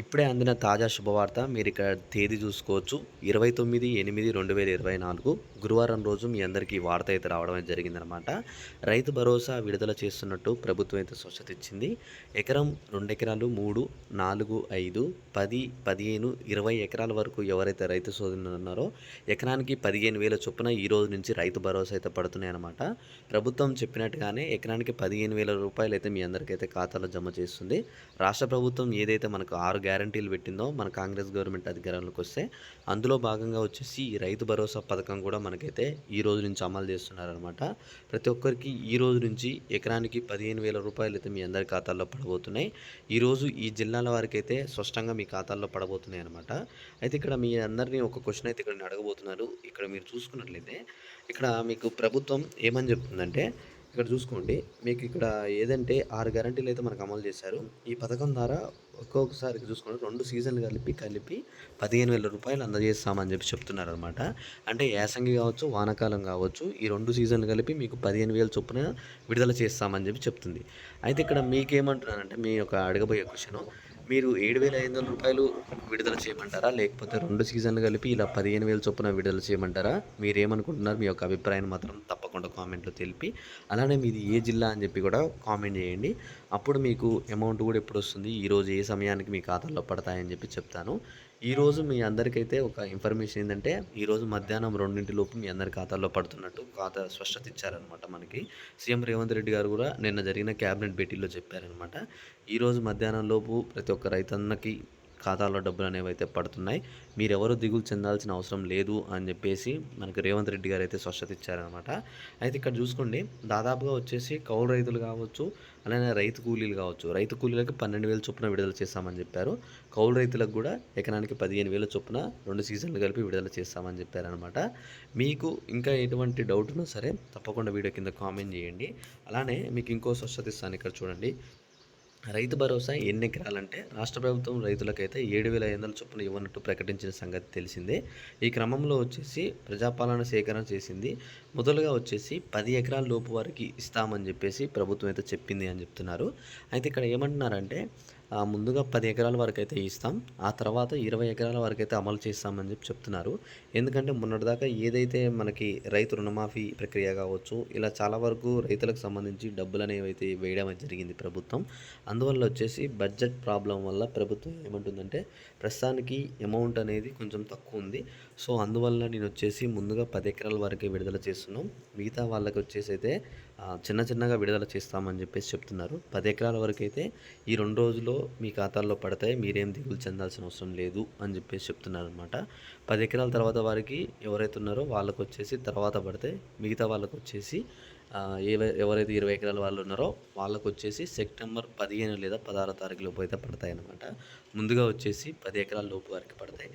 ఇప్పుడే అందిన తాజా శుభవార్త మీరు ఇక్కడ తేదీ చూసుకోవచ్చు. ఇరవై తొమ్మిది ఎనిమిది రెండు వేల ఇరవై నాలుగు గురువారం రోజు మీ అందరికీ వార్త అయితే రావడం జరిగిందనమాట రైతు భరోసా విడుదల చేస్తున్నట్టు ప్రభుత్వం అయితే స్వచ్ఛత ఇచ్చింది. ఎకరం రెండు ఎకరాలు మూడు నాలుగు ఐదు పది పదిహేను ఇరవై ఎకరాల వరకు ఎవరైతే రైతు సోదరులు ఉన్నారో ఎకరానికి పదిహేను వేల చొప్పున ఈ రోజు నుంచి రైతు భరోసా అయితే పడుతున్నాయన్నమాట ప్రభుత్వం చెప్పినట్టుగానే ఎకరానికి పదిహేను వేల రూపాయలు అయితే మీ అందరికైతే ఖాతాలో జమ చేస్తుంది. రాష్ట్ర ప్రభుత్వం ఏదైతే మనకు ఆరు గ్యారంటీలు పెట్టిందో మన కాంగ్రెస్ గవర్నమెంట్ అధికారంలోకి వస్తే అందులో భాగంగా వచ్చేసి ఈ రైతు భరోసా పథకం కూడా మనకైతే ఈ రోజు నుంచి అమలు చేస్తున్నారనమాట ప్రతి ఒక్కరికి ఈ రోజు నుంచి ఎకరానికి పదిహేను వేల రూపాయలు అయితే మీ అందరి ఖాతాల్లో పడబోతున్నాయి. ఈరోజు ఈ జిల్లాల వారికి అయితే స్పష్టంగా మీ ఖాతాల్లో పడబోతున్నాయి అనమాట అయితే ఇక్కడ మీ అందరినీ ఒక క్వశ్చన్ అయితే ఇక్కడ అడగబోతున్నారు ఇక్కడ మీరు చూసుకున్నట్లయితే ఇక్కడ మీకు ప్రభుత్వం ఏమని చెప్తుందంటే ఇక్కడ చూసుకోండి. మీకు ఇక్కడ ఏదంటే ఆరు గ్యారంటీలు అయితే మనకు అమలు చేశారు. ఈ పథకం ద్వారా ఒక్కొక్కసారి చూసుకోండి. రెండు సీజన్లు కలిపి కలిపి పదిహేను వేల రూపాయలు అందజేస్తామని చెప్పి చెప్తున్నారు అనమాట అంటే యాసంగి కావచ్చు వానాకాలం కావచ్చు ఈ రెండు సీజన్లు కలిపి మీకు పదిహేను వేల చొప్పున విడుదల చేస్తామని చెప్పి చెప్తుంది. అయితే ఇక్కడ మీకేమంటున్నానంటే మీ యొక్క అడగబోయే క్వశ్చన్ మీరు ఏడు వేల ఐదు వందల రూపాయలు విడుదల చేయమంటారా? లేకపోతే రెండు సీజన్లు కలిపి ఇలా పదిహేను వేల చొప్పున విడుదల చేయమంటారా? మీరు ఏమనుకుంటున్నారు మీ యొక్క అభిప్రాయం మాత్రం తప్పకుండా కామెంట్లో తెలిపి అలానే మీది ఏ జిల్లా అని చెప్పి కూడా కామెంట్ చేయండి. అప్పుడు మీకు అమౌంట్ కూడా ఎప్పుడు వస్తుంది ఈరోజు ఏ సమయానికి మీ ఖాతాలో పడతాయని చెప్పి చెప్తాను. ఈరోజు మీ అందరికైతే ఒక ఇన్ఫర్మేషన్ ఏంటంటే ఈరోజు మధ్యాహ్నం రెండింటిలోపు మీ అందరి ఖాతాల్లో పడుతున్నట్టు ఖాతా స్పష్టత ఇచ్చారనమాట మనకి. సీఎం రేవంత్ రెడ్డి గారు కూడా నిన్న జరిగిన క్యాబినెట్ భేటీలో చెప్పారనమాట ఈరోజు మధ్యాహ్నం లోపు ప్రతి ఒక్క రైతన్నకి ఖాతాలో డబ్బులు అనేవి అయితే పడుతున్నాయి మీరెవరు దిగులు చెందాల్సిన అవసరం లేదు అని చెప్పేసి మనకు రేవంత్ రెడ్డి గారు అయితే స్పష్టత ఇచ్చారనమాట అయితే ఇక్కడ చూసుకోండి దాదాపుగా వచ్చేసి కౌలు రైతులు కావచ్చు అలానే రైతు కూలీలు కావచ్చు రైతు కూలీలకు పన్నెండు వేల చొప్పున విడుదల చేస్తామని చెప్పారు. కౌలు రైతులకు కూడా ఎకరానికి పదిహేను వేల చొప్పున రెండు సీజన్లు కలిపి విడుదల చేస్తామని చెప్పారనమాట మీకు ఇంకా ఎటువంటి డౌట్ ఉన్నా సరే తప్పకుండా వీడియో కింద కామెంట్ చేయండి. అలానే మీకు ఇంకో స్వచ్ఛత ఇస్తాను ఇక్కడ చూడండి. రైతు భరోసా ఎన్ని ఎకరాలంటే రాష్ట్ర ప్రభుత్వం రైతులకైతే ఏడు వేల ఐదు వందల చొప్పున ఇవ్వనట్టు ప్రకటించిన సంగతి తెలిసిందే. ఈ క్రమంలో వచ్చేసి ప్రజాపాలన సేకరణ చేసింది మొదలుగా వచ్చేసి పది ఎకరాల లోపు వారికి ఇస్తామని చెప్పేసి ప్రభుత్వం అయితే చెప్పింది అని చెప్తున్నారు. అయితే ఇక్కడ ఏమంటున్నారంటే ముందుగా పది ఎకరాల వరకు అయితే ఇస్తాం ఆ తర్వాత ఇరవై ఎకరాల వరకు అయితే అమలు చేస్తామని చెప్పి చెప్తున్నారు. ఎందుకంటే మొన్నటిదాకా ఏదైతే మనకి రైతు రుణమాఫీ ప్రక్రియ కావచ్చు ఇలా చాలా వరకు రైతులకు సంబంధించి డబ్బులు అనేవి అయితే వేయడం జరిగింది ప్రభుత్వం. అందువల్ల వచ్చేసి బడ్జెట్ ప్రాబ్లం వల్ల ప్రభుత్వం ఏమంటుందంటే ప్రస్తుతానికి అమౌంట్ అనేది కొంచెం తక్కువ ఉంది. సో అందువల్ల నేను వచ్చేసి ముందుగా పది ఎకరాల వరకే విడుదల చేస్తున్నాం. మిగతా వాళ్ళకి వచ్చేసి అయితే చిన్న చిన్నగా విడుదల చేస్తామని చెప్పేసి చెప్తున్నారు. పది ఎకరాల వరకు అయితే ఈ రెండు రోజుల్లో మీ ఖాతాల్లో పడతాయి. మీరేం దిగులు చెందాల్సిన అవసరం లేదు అని చెప్పేసి చెప్తున్నారు అనమాట పది ఎకరాల తర్వాత వారికి ఎవరైతే ఉన్నారో వాళ్ళకు వచ్చేసి తర్వాత పడతాయి మిగతా వాళ్ళకు వచ్చేసి ఎవరైతే ఇరవై ఎకరాల వాళ్ళు ఉన్నారో వాళ్ళకు వచ్చేసి సెప్టెంబర్ పదిహేను లేదా పదహారో తారీఖు లోపు అయితే పడతాయి అన్నమాట ముందుగా వచ్చేసి పది ఎకరాల లోపు వారికి పడతాయి.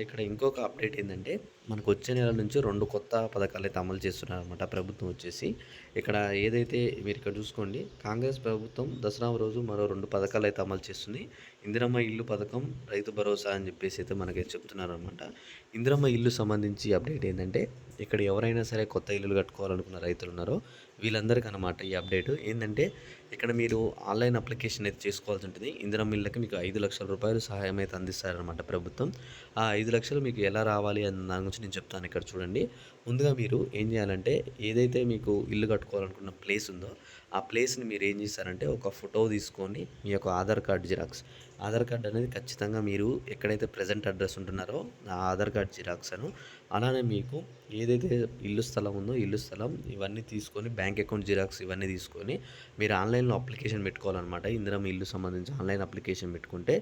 ఇక్కడ ఇంకొక అప్డేట్ ఏంటంటే మనకు వచ్చే నెల నుంచి రెండు కొత్త పథకాలు అయితే అమలు చేస్తున్నారన్నమాట ప్రభుత్వం వచ్చేసి. ఇక్కడ ఏదైతే మీరు ఇక్కడ చూసుకోండి కాంగ్రెస్ ప్రభుత్వం దసరా రోజు మరో రెండు పథకాలు అయితే అమలు చేస్తుంది. ఇందిరమ్మ ఇల్లు పథకం రైతు భరోసా అని చెప్పేసి అయితే మనకైతే చెప్తున్నారనమాట ఇందిరమ్మ ఇల్లు సంబంధించి అప్డేట్ ఏంటంటే ఇక్కడ ఎవరైనా సరే కొత్త ఇల్లులు కట్టుకోవాలనుకున్న రైతులు ఉన్నారో వీళ్ళందరికీ అనమాట ఈ అప్డేట్. ఏంటంటే ఇక్కడ మీరు ఆన్లైన్ అప్లికేషన్ అయితే చేసుకోవాల్సి ఉంటుంది. ఇందిరమ్మ ఇళ్ళకి మీకు ఐదు లక్షల రూపాయలు సహాయం అయితే అందిస్తారనమాట ప్రభుత్వం. ఆ ఐదు లక్షలు మీకు ఎలా రావాలి అన్న దాని గురించి నేను చెప్తాను ఇక్కడ చూడండి. ముందుగా మీరు ఏం చేయాలంటే ఏదైతే మీకు ఇల్లు కట్టుకోవాలనుకున్న ప్లేస్ ఉందో ఆ ప్లేస్ని మీరు ఏం చేస్తారంటే ఒక ఫోటో తీసుకొని మీ యొక్క Aadhaar card xerox. Aadhaar card అనేది ఖచ్చితంగా మీరు ఎక్కడైతే ప్రజెంట్ అడ్రస్ ఉంటున్నారో ఆ ఆధార్ కార్డ్ జిరాక్స్ అను అలానే మీకు ఏదైతే ఇల్లు స్థలం ఉందో ఇల్లు స్థలం ఇవన్నీ తీసుకొని బ్యాంక్ అకౌంట్ జిరాక్స్ ఇవన్నీ తీసుకొని మీరు ఆన్లైన్లో అప్లికేషన్ పెట్టుకోవాలన్నమాట. ఇందిరా ఇల్లు సంబంధించి ఆన్లైన్ అప్లికేషన్ పెట్టుకుంటే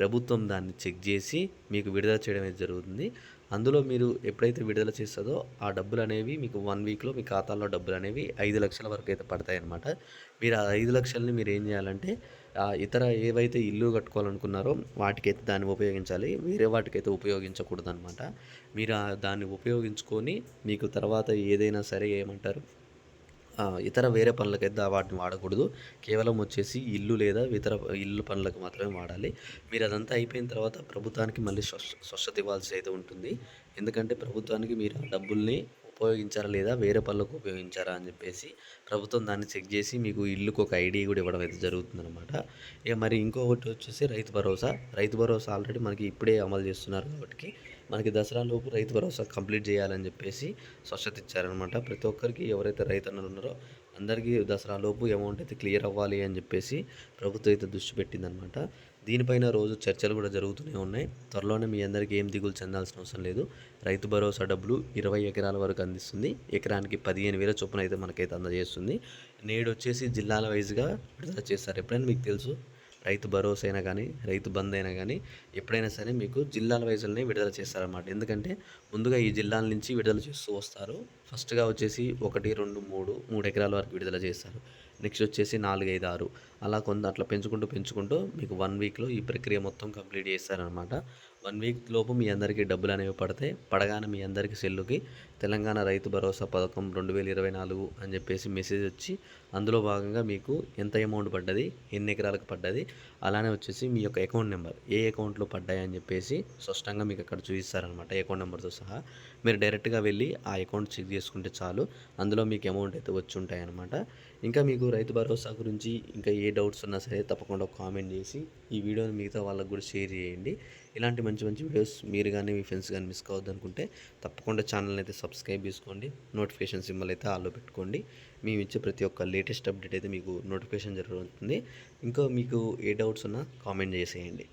ప్రభుత్వం దాన్ని చెక్ చేసి మీకు విడుదల చేయడం అయితే జరుగుతుంది. అందులో మీరు ఎప్పుడైతే విడుదల చేస్తుందో ఆ డబ్బులు అనేవి మీకు వన్ వీక్లో మీ ఖాతాలో డబ్బులు అనేవి ఐదు లక్షల వరకు అయితే పడతాయి అన్నమాట. మీరు ఆ ఐదు లక్షల్ని మీరు ఏం చేయాలంటే ఇతర ఏవైతే ఇల్లు కట్టుకోవాలనుకున్నారో వాటికైతే దాన్ని ఉపయోగించాలి. వేరే వాటికైతే ఉపయోగించకూడదు అనమాట మీరు దాన్ని ఉపయోగించుకొని మీకు తర్వాత ఏదైనా సరే ఏమంటారు? ఇతర వేరే పనులకైతే వాటిని వాడకూడదు. కేవలం వచ్చేసి ఇల్లు లేదా ఇతర ఇల్లు పనులకు మాత్రమే వాడాలి. మీరు అదంతా అయిపోయిన తర్వాత ప్రభుత్వానికి మళ్ళీ స్వచ్ఛత ఇవ్వాల్సి అయితే ఉంటుంది. ఎందుకంటే ప్రభుత్వానికి మీరు ఆ డబ్బుల్ని ఉపయోగించారా లేదా వేరే పనులకు ఉపయోగించారా అని చెప్పేసి ప్రభుత్వం దాన్ని చెక్ చేసి మీకు ఇల్లుకు ఒక ఐడి కూడా ఇవ్వడం అయితే జరుగుతుందన్నమాట. ఇక మరి ఇంకొకటి వచ్చేసి రైతు భరోసా. రైతు భరోసా ఆల్రెడీ మనకి ఇప్పుడే అమలు చేస్తున్నారు కాబట్టి మనకి దసరా లోపు రైతు భరోసా కంప్లీట్ చేయాలని చెప్పేసి స్వచ్ఛత ఇచ్చారనమాట ప్రతి ఒక్కరికి ఎవరైతే రైతన్నలు ఉన్నారో అందరికీ దసరా లోపు అమౌంట్ అయితే క్లియర్ అవ్వాలి అని చెప్పేసి ప్రభుత్వం అయితే దృష్టి పెట్టిందనమాట దీనిపైన రోజు చర్చలు కూడా జరుగుతూనే ఉన్నాయి. త్వరలోనే మీ అందరికీ ఏం దిగులు చెందాల్సిన అవసరం లేదు. రైతు భరోసా డబ్బులు ఇరవై ఎకరాల వరకు అందిస్తుంది. ఎకరానికి పదిహేను వేల చొప్పున అయితే మనకైతే అందజేస్తుంది. నేడు వచ్చేసి జిల్లాల వైజ్గా విడుదల చేస్తారు. ఎప్పుడైనా మీకు తెలుసు? రైతు భరోసా అయినా కానీ రైతు బంద్ అయినా కానీ ఎప్పుడైనా సరే మీకు జిల్లాల వైజులనే విడుదల చేస్తారన్నమాట. ఎందుకంటే ముందుగా ఈ జిల్లాల నుంచి విడుదల చేస్తూ వస్తారు. ఫస్ట్గా వచ్చేసి ఒకటి రెండు మూడు మూడు ఎకరాల వరకు విడుదల చేస్తారు. నెక్స్ట్ వచ్చేసి నాలుగు ఐదు ఆరు. అలా కొంత అట్లా పెంచుకుంటూ పెంచుకుంటూ మీకు వన్ వీక్లో ఈ ప్రక్రియ మొత్తం కంప్లీట్ చేస్తారనమాట వన్ వీక్ లోపు మీ అందరికీ డబ్బులు అనేవి పడతాయి పడగానే మీ అందరికీ సెల్లుకి తెలంగాణ రైతు భరోసా పథకం రెండు వేల ఇరవై నాలుగు అని చెప్పేసి మెసేజ్ వచ్చి అందులో భాగంగా మీకు ఎంత అమౌంట్ పడ్డది ఎన్ని ఎకరాలకు పడ్డది అలానే వచ్చేసి మీ యొక్క అకౌంట్ నెంబర్ ఏ అకౌంట్లో పడ్డాయి అని చెప్పేసి స్పష్టంగా మీకు అక్కడ చూపిస్తారనమాట అకౌంట్ నెంబర్తో సహా. మీరు డైరెక్ట్గా వెళ్ళి ఆ అకౌంట్ చెక్ చేసుకుంటే చాలు అందులో మీకు అమౌంట్ అయితే వచ్చి ఉంటాయి అనమాట ఇంకా మీకు రైతు భరోసా గురించి ఇంకా ఏ డౌట్స్ ఉన్నా సరే తప్పకుండా కామెంట్ చేసి ఈ వీడియోని మిగతా వాళ్ళకు కూడా షేర్ చేయండి. ఇలాంటి మంచి మంచి వీడియోస్ మీరు కానీ మీ ఫ్రెండ్స్ కానీ మిస్ కావద్దు అనుకుంటే తప్పకుండా ఛానల్ అయితే సబ్స్క్రైబ్ చేసుకోండి. నోటిఫికేషన్ సింబల్ అయితే ఆల్లో పెట్టుకోండి. మేము ఇచ్చే ప్రతి ఒక్క లేటెస్ట్ అప్డేట్ అయితే మీకు నోటిఫికేషన్ జరుగుతుంది. ఇంకా మీకు ఏ డౌట్స్ ఉన్నా కామెంట్ చేసేయండి.